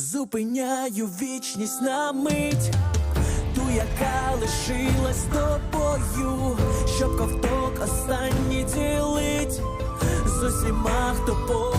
зупиняю вічність на мить, ту, яка лишилась тобою, щоб ковток останній ділить з усіма, хто по.